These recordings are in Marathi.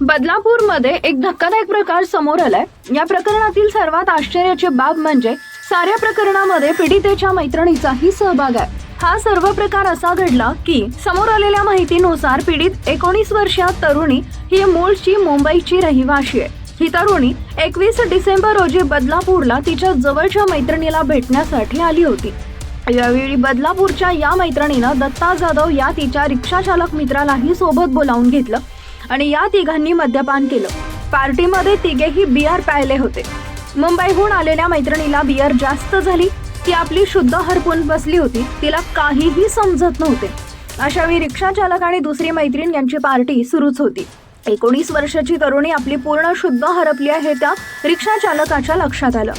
बदलापूरमध्ये एक धक्कादायक प्रकार समोर आलाय. या प्रकरणातील सर्वात आश्चर्याची बाब म्हणजे साऱ्या प्रकरणामध्ये पीडितेच्या मैत्रिणीचाही सहभाग आहे. हा सर्व प्रकार असा घडला की समोर आलेल्या माहितीनुसार पीडित एकोणीस वर्षीय तरुणी ही मूळची मुंबईची रहिवाशी आहे. ही तरुणी एकवीस डिसेंबर रोजी बदलापूरला तिच्या जवळच्या मैत्रिणीला भेटण्यासाठी आली होती. यावेळी बदलापूरच्या या मैत्रिणीनं दत्ता जाधव या तिच्या रिक्षा चालक मित्रालाही सोबत बोलावून घेतलं. आणि या तिघांनी मद्यपान केलं. पार्टीमध्ये तिघेही बियर प्यायले होते. मुंबईहून आलेल्या मैत्रिणीला बियर जास्त झाली ती आपली शुद्ध हरपून बसली होती तिला काहीही समजत नव्हते. अशावेळी रिक्षा चालक आणि दुसरी मैत्रीण यांची पार्टी सुरूच होती. एकोणीस वर्षाची तरुणी आपली पूर्ण शुद्ध हरपली आहे त्या रिक्षा चालकाच्या लक्षात आलं.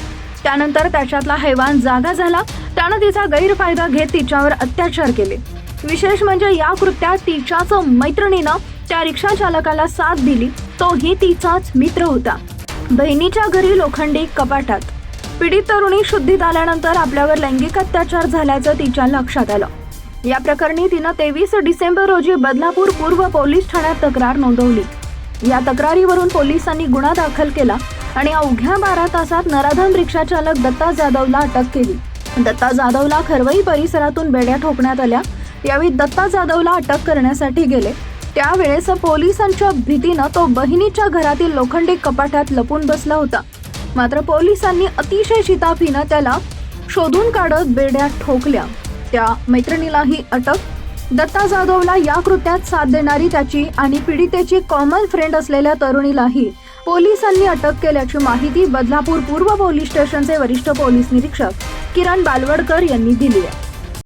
त्यानंतर त्याच्यातला हैवान जागा झाला त्यानं तिचा गैरफायदा घेत तिच्यावर अत्याचार केले. विशेष म्हणजे या कृत्यात तिच्याच मैत्रिणीनं त्या रिक्षा चालकाला साथ दिली. तोही तिचाच मित्र होता. बहिणीच्या घरी लोखंडी कपाटात. पीडित तरुणी शुद्धीत आल्यानंतर आपल्यावर लैंगिक अत्याचार झाल्याचं तिच्या लक्षात आलं. या प्रकरणी तिनं तेवीस डिसेंबर रोजी बदलापूर पूर्व पोलीस ठाण्यात तक्रार नोंदवली. या तक्रारीवरून पोलिसांनी गुन्हा दाखल केला आणि अवघ्या बारा तासात नराधम रिक्षा चालक दत्ता जाधवला अटक केली. दत्ता जाधवला खरवई परिसरातून बेड्या ठोकण्यात आल्या. यावेळी दत्ता जाधवला अटक करण्यासाठी गेले. त्यावेळेस पोलिसांच्या भीतीनं तो बहिणीच्या घरातील लोखंडी कपाटात लपून बसला होता. मात्र पोलिसांनी अतिशय शिताफीनं त्याला शोधून काढत बेड्या ठोकल्या. त्या मैत्रिणीलाही अटक. दत्ता जाधवला या कृत्यात साथ देणारी त्याची आणि पीडितेची कॉमन फ्रेंड असलेल्या तरुणीलाही पोलिसांनी अटक केल्याची माहिती बदलापूर पूर्व पोलीस स्टेशनचे वरिष्ठ पोलीस निरीक्षक किरण बालवडकर यांनी दिली आहे.